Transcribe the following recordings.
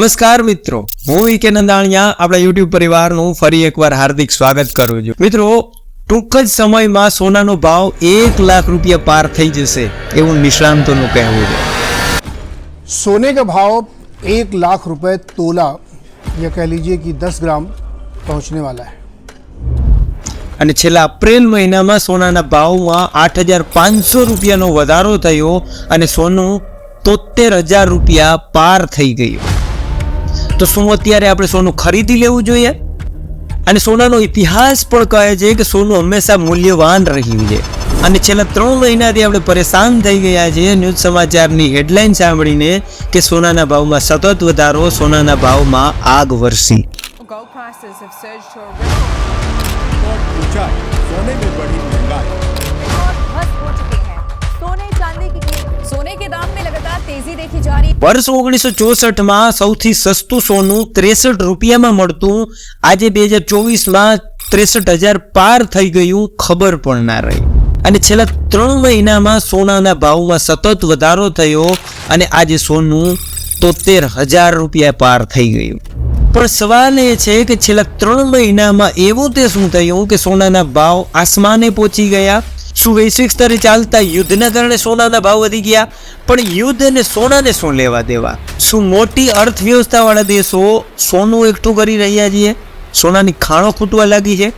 નમસ્કાર મિત્રો હું વી કે નંદાણીયા આપણા યુટ્યુબ પરિવારનું ફરી એકવાર હાર્દિક સ્વાગત કરું છું મિત્રો ટૂંક જ સમયમાં સોનાનો ભાવ એક લાખ રૂપિયા પાર થઈ જશે એવું નિષ્ણાંતોનું કહેવું છે सोने का भाव एक लाख रुपए तोला या कह लीजिए कि 10 ग्राम पहुंचने वाला है અને છેલ્લા એપ્રિલ મહિનામાં સોનાના ભાવમાં આઠ હજાર પાંચસો રૂપિયાનો વધારો થયો અને સોનું તોતેર હજાર રૂપિયા પાર થઈ ગયું તો શું અત્યારે આપણે સોનું ખરીદી લેવું જોઈએ? અને સોનાનો ઇતિહાસ પણ કહે છે કે સોનું હંમેશા મૂલ્યવાન રહ્યું છે. અને છેલ્લા ત્રણ મહિનાથી આપણે પરેશાન થઈ ગયા છીએ. ન્યૂઝ સમાચારની હેડલાઇન સાંભળીને કે સોનાના ભાવમાં સતત વધારો સોનાના ભાવમાં આગ વરસી. Gold की कीमत सोने के दाम में लगातार तेजी देखी जा रही વર્ષ ઓગણીસો ચોસઠમાં સૌથી સસ્તું સોનું ત્રેસઠ રૂપિયામાં મળતું આજે બે હજાર ચોવીસમાં ત્રેસઠ હજાર પાર થઈ ગયું ખબર પણ ના રહી અને છેલ્લા ત્રણ મહિનામાં સોનાના ભાવમાં સતત વધારો થયો અને આજે સોનું તોતેર હજાર રૂપિયા પાર થઈ ગયું પણ સવાલ એ છે કે છેલ્લા ત્રણ મહિનામાં એવું તે શું થયું કે સોનાના ભાવ આસમાને પહોંચી ગયા શું વૈશ્વિક સ્તરે ચાલતા યુદ્ધના કારણે સોનાના ભાવ વધી ગયા? પણ યુદ્ધ અને સોનાને શું લેવા દેવા? શું મોટી અર્થવ્યવસ્થાવાળા દેશો સોનું એકઠું કરી રહ્યા છીએ? સોનાની ખાણો ખૂટવા લાગી છે?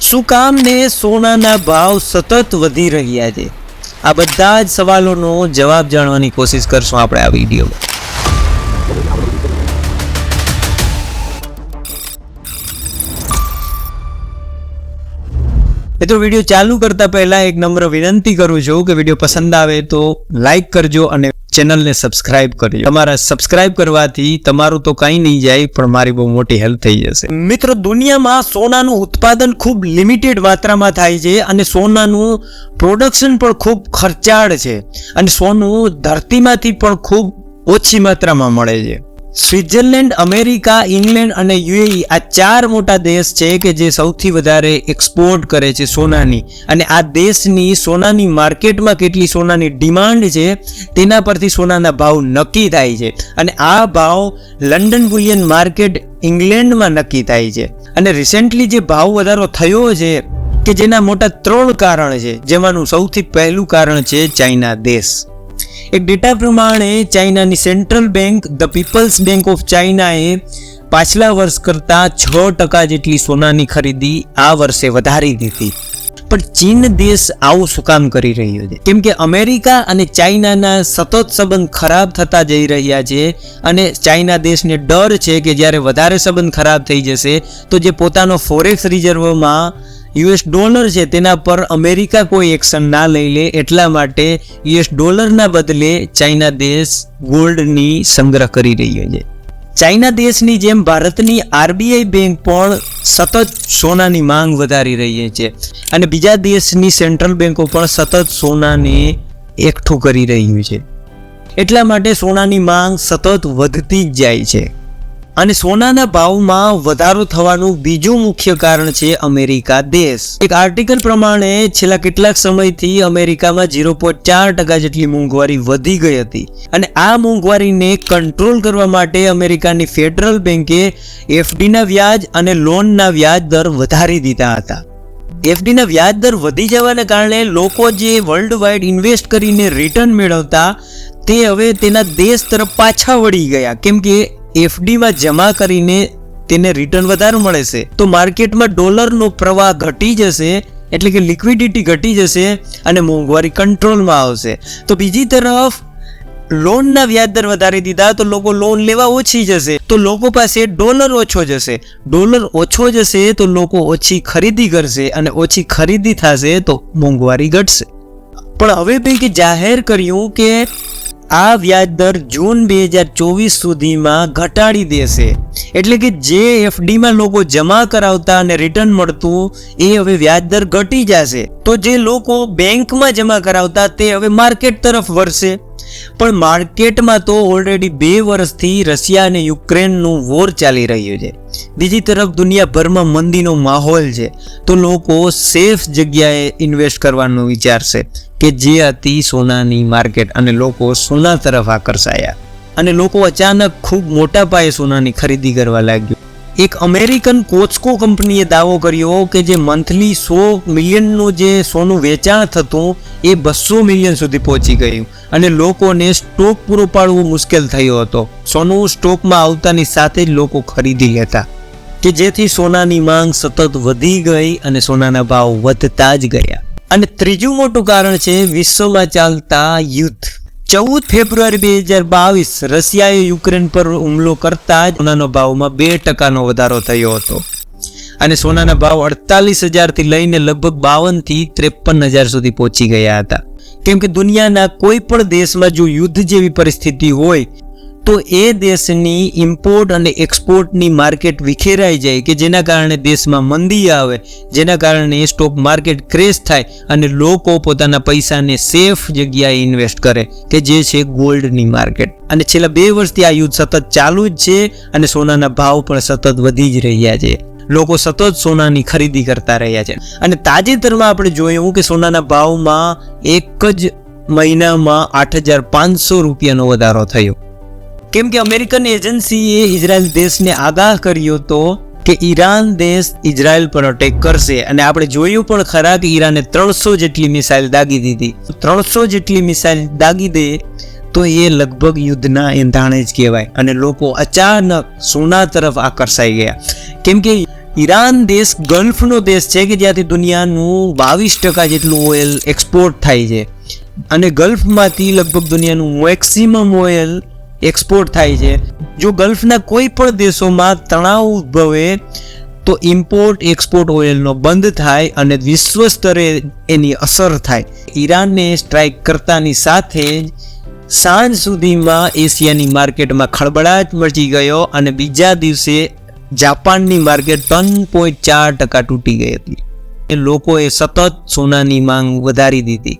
શું કામને સોનાના ભાવ સતત વધી રહ્યા છે? આ બધા જ સવાલોનો જવાબ જાણવાની કોશિશ કરશું આપણે આ વિડીયોમાં. મિત્રો વીડિયો ચાલુ કરતા પહેલા એક નમ્ર વિનંતી કરું છું કે વીડિયો પસંદ આવે તો લાઇક કરજો અને ચેનલને સબસ્ક્રાઇબ કરજો. તમારા સબસ્ક્રાઇબ કરવાથી તમારું તો કંઈ નહીં જાય, પણ મારી બહુ મોટી હેલ્પ થઈ જશે. મિત્રો, દુનિયામાં સોનાનું ઉત્પાદન ખૂબ લિમિટેડ માત્રામાં થાય છે અને સોનાનું પ્રોડક્શન પણ ખૂબ ખર્ચાળ છે અને સોનું ધરતીમાંથી પણ ખૂબ ઓછી માત્રામાં મળે છે. સ્વિટ્ઝરલેન્ડ, અમેરિકા, ઇંગ્લેન્ડ અને યુએઈ આ ચાર મોટા દેશ છે કે જે સૌથી વધારે એક્સપોર્ટ કરે છે સોનાની. અને આ દેશની સોનાની માર્કેટમાં કેટલી સોનાની ડિમાન્ડ છે, તેના પરથી સોનાના ભાવ નક્કી થાય છે. અને આ ભાવ લંડન બુલિયન માર્કેટ ઇંગ્લેન્ડમાં નક્કી થાય છે. અને રિસેન્ટલી જે ભાવ વધારો થયો છે, કે જેના મોટા ત્રણ કારણ છે, જેમાંનું સૌથી પહેલું કારણ છે ચાઇના દેશ. એક ડેટા પ્રમાણે ચાઇનાની central bank the people's bank of ચાઇનાએ પાછલા વર્ષ કરતાં છ ટકા જેટલી સોનાની ખરીદી આ વર્ષે વધારી દીધી. પણ ચીન દેશ આવું શું કામ કરી રહ્યો છે. કેમ કે અમેરિકા અને ચાઇનાના સતત સંબંધ ખરાબ થતા જઈ રહ્યા છે અને ચાઇના દેશને ડર છે કે જ્યારે વધારે સંબંધ ખરાબ થઈ જશે, તો જે પોતાનો ફોરેક્સ રિઝર્વમાં યુએસ ડોલર છે તેના પર અમેરિકા કોઈ એક્શન ના લઈ લે એટલા માટે યુએસ ડોલરના બદલે ચાઇના દેશ ગોલ્ડની સંગ્રહ કરી રહ્યો છે. ચાઇના દેશની જેમ ભારતની આરબીઆઈ બેંક પણ સતત સોનાની માંગ વધારી રહી છે અને બીજા દેશની સેન્ટ્રલ બેંકો પણ સતત સોનાને એકઠું કરી રહ્યું છે. એટલા માટે સોનાની માંગ સતત વધતી જ જાય છે. અને સોનાના ભાવમાં વધારો થવાનું બીજું મુખ્ય કારણ છે અમેરિકા દેશ. એક આર્ટિકલ પ્રમાણે છેલ્લા કેટલાક સમયથી અમેરિકામાં ઝીરો પોઈન્ટ ચાર ટકા જેટલી મોંઘવારી વધી ગઈ હતી. અને આ મોંઘવારીને કંટ્રોલ કરવા માટે અમેરિકાની ફેડરલ બેન્કે એફડીના વ્યાજ અને લોનના વ્યાજ દર વધારી દીધા હતા. એફડીના વ્યાજ દર વધી જવાને કારણે લોકો જે વર્લ્ડ વાઇડ ઇન્વેસ્ટ કરીને રિટર્ન મેળવતા, તે હવે તેના દેશ તરફ પાછા વળી ગયા. કેમ કે એફડીમાં જમા કરીને તેને રિટર્ન વધારે મળે છે. તો માર્કેટમાં ડોલરનો પ્રવાહ ઘટી જશે, એટલે કે લિક્વિડિટી ઘટી જશે અને મોંઘવારી કંટ્રોલમાં આવશે. તો બીજી તરફ લોનના વ્યાજદર વધારી દીધા તો લોકો લોન લેવા ઓછી જશે. તો લોકો પાસે ડોલર ઓછો જશે. ડોલર ઓછો જશે તો લોકો ઓછી ખરીદી કરશે અને ઓછી ખરીદી થશે તો મોંઘવારી ઘટશે. પણ હવે બેંકે જાહેર કર્યું કે આ વ્યાજદર જૂન બે હજાર ચોવીસ સુધીમાં ઘટાડી દેશે. એટલે કે જે એફડીમાં લોકો જમા કરાવતા અને રિટર્ન મળતું, એ હવે વ્યાજદર ઘટી જશે. તો જે લોકો બેંકમાં જમા કરાવતા, તે હવે માર્કેટ તરફ વળશે. પણ માર્કેટમાં તો ઓલરેડી બે વર્ષથી રશિયા અને યુક્રેનનું વોર ચાલી રહ્યું છે. બીજી તરફ દુનિયાભરમાં મંદીનો માહોલ છે. તો લોકો સેફ જગ્યાએ ઇન્વેસ્ટ કરવાનું વિચારશે કે જે હતી સોનાની માર્કેટ અને લોકો સોના તરફ આકર્ષાયા. અને લોકો અચાનક ખૂબ મોટા પાયે સોનાની ખરીદી કરવા લાગ્યો. એક અમેરિકન કોચકો કંપનીએ દાવો કર્યો કે જે મંથલી સો મિલિયનનું જે સોનું વેચાણ થતું એ બસો મિલિયન સુધી પહોંચી ગયું અને લોકોને સ્ટોક પૂરો પાડવું મુશ્કેલ થયો હતો. સોનું સ્ટોકમાં આવતાની સાથે જ લોકો ખરીદી લેતા કે જેથી સોનાની માંગ સતત વધી ગઈ અને સોનાના ભાવ વધતા જ ગયા. અને ત્રીજું મોટું કારણ છે વિશ્વમાં ચાલતા યુદ્ધ. ચૌદ ફેબ્રુઆરી બે હજાર બાવીસ રશિયાએ યુક્રેન પર હુમલો કરતા જ સોનાનો ભાવમાં બે ટકાનો વધારો થયો હતો. અને સોનાના ભાવ અડતાલીસ હજારથી લઈને લગભગ બાવનથી ત્રેપન હજાર સુધી પહોંચી ગયા હતા. કેમ કે દુનિયાના કોઈ પણ દેશમાં જો યુદ્ધ જેવી પરિસ્થિતિ હોય તો એ દેશની ઇમ્પોર્ટ અને એક્સપોર્ટની માર્કેટ વિખેરાઈ જાય કે જેના કારણે દેશમાં મંદી આવે, જેના કારણે સ્ટોક માર્કેટ ક્રેશ થાય અને લોકો પોતાના પૈસાને સેફ જગ્યાએ ઇન્વેસ્ટ કરે, કે જે છે ગોલ્ડની માર્કેટ અને છેલ્લા બે વર્ષથી આ યુદ્ધ સતત ચાલુ જ છે અને સોનાના ભાવ પણ સતત વધી જ રહ્યા છે. લોકો સતત સોનાની ખરીદી કરતા રહ્યા છે. અને તાજેતરમાં આપણે જોયું કે સોનાના ભાવમાં એક જ મહિનામાં આઠ હજાર પાંચસો રૂપિયાનો વધારો થયો. કેમ કે અમેરિકન એજન્સીએ ઇઝરાયલ દેશને આગાહ કર્યો હતો કે ઈરાન દેશ ઇઝરાયલ પર અટેક કરશે. અને આપણે જોયું પણ ખરા કે ઈરાને ત્રણસો જેટલી મિસાઇલ દાગી દીધી. ત્રણસો જેટલી મિસાઇલ દાગી દે તો એ લગભગ યુદ્ધના એંધાણે જ કહેવાય. અને લોકો અચાનક સોના તરફ આકર્ષાઈ ગયા. કેમ કે ઈરાન દેશ ગલ્ફનો દેશ છે કે જ્યાંથી દુનિયાનું બાવીસ ટકા જેટલું ઓઇલ એક્સપોર્ટ થાય છે. અને ગલ્ફમાંથી લગભગ દુનિયાનું મેક્સિમમ ઓઇલ એક્સપોર્ટ થાય છે. જો ગલ્ફના કોઈ પણ દેશોમાં તણાવ ઉદ્ભવે, તો ઇમ્પોર્ટ એક્સપોર્ટ ઓઇલનો બંધ થાય અને વિશ્વ સ્તરે એની અસર થાય. ઈરાનને સ્ટ્રાઇક કરતાની સાથે જ સાંજ સુધીમાં એશિયાની માર્કેટમાં ખળબળાટ મચી ગયો અને બીજા દિવસે જાપાનની માર્કેટ ત્રણ પોઈન્ટ ચાર ટકા તૂટી ગઈ હતી. એ લોકોએ સતત સોનાની માંગ વધારી દીધી.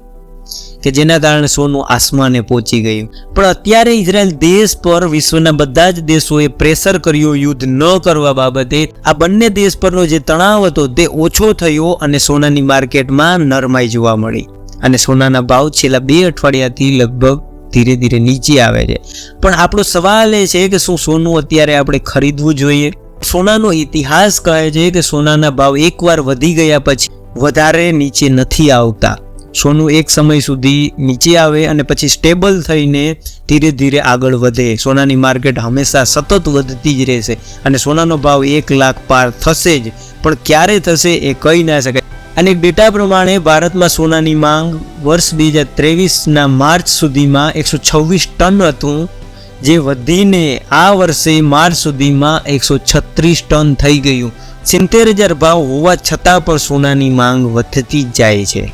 કે જેના કારણે સોનું આસમાને પહોંચી ગયું. પણ અત્યારે ઇઝરાયલ દેશ પર, વિશ્વના બધા જ દેશોએ પ્રેશર કર્યું યુદ્ધ ન કરવા બાબતે. આ બંને દેશ પરનો જે તણાવ હતો તે ઓછો થયો અને સોનાની માર્કેટમાં નરમાઈ જોવા મળી. અને સોનાના ભાવ છેલ્લા બે અઠવાડિયાથી લગભગ ધીરે ધીરે નીચે આવે છે. પણ આપણો સવાલ એ છે કે શું સોનું અત્યારે આપણે ખરીદવું જોઈએ? સોનાનો ઇતિહાસ કહે છે કે સોનાના ભાવ એકવાર વધી ગયા પછી વધારે નીચે નથી આવતા. સોનું એક સમય સુધી નીચે આવે અને પછી સ્ટેબલ થઈને ધીરે ધીરે આગળ વધે. સોનાની માર્કેટ હંમેશા સતત વધતી જ રહેશે અને સોનાનો ભાવ એક લાખ પાર થશે જ. પણ ક્યારે થશે એ કહી ના શકાય. અને ડેટા પ્રમાણે ભારતમાં સોનાની માંગ વર્ષ બે હજાર ત્રેવીસના માર્ચ સુધીમાં એકસો છવ્વીસ ટન હતું, જે વધીને આ વર્ષે માર્ચ સુધીમાં એકસો છત્રીસ ટન થઈ ગયું. સિત્તેર હજાર ભાવ હોવા છતાં પણ સોનાની માંગ વધતી જાય છે.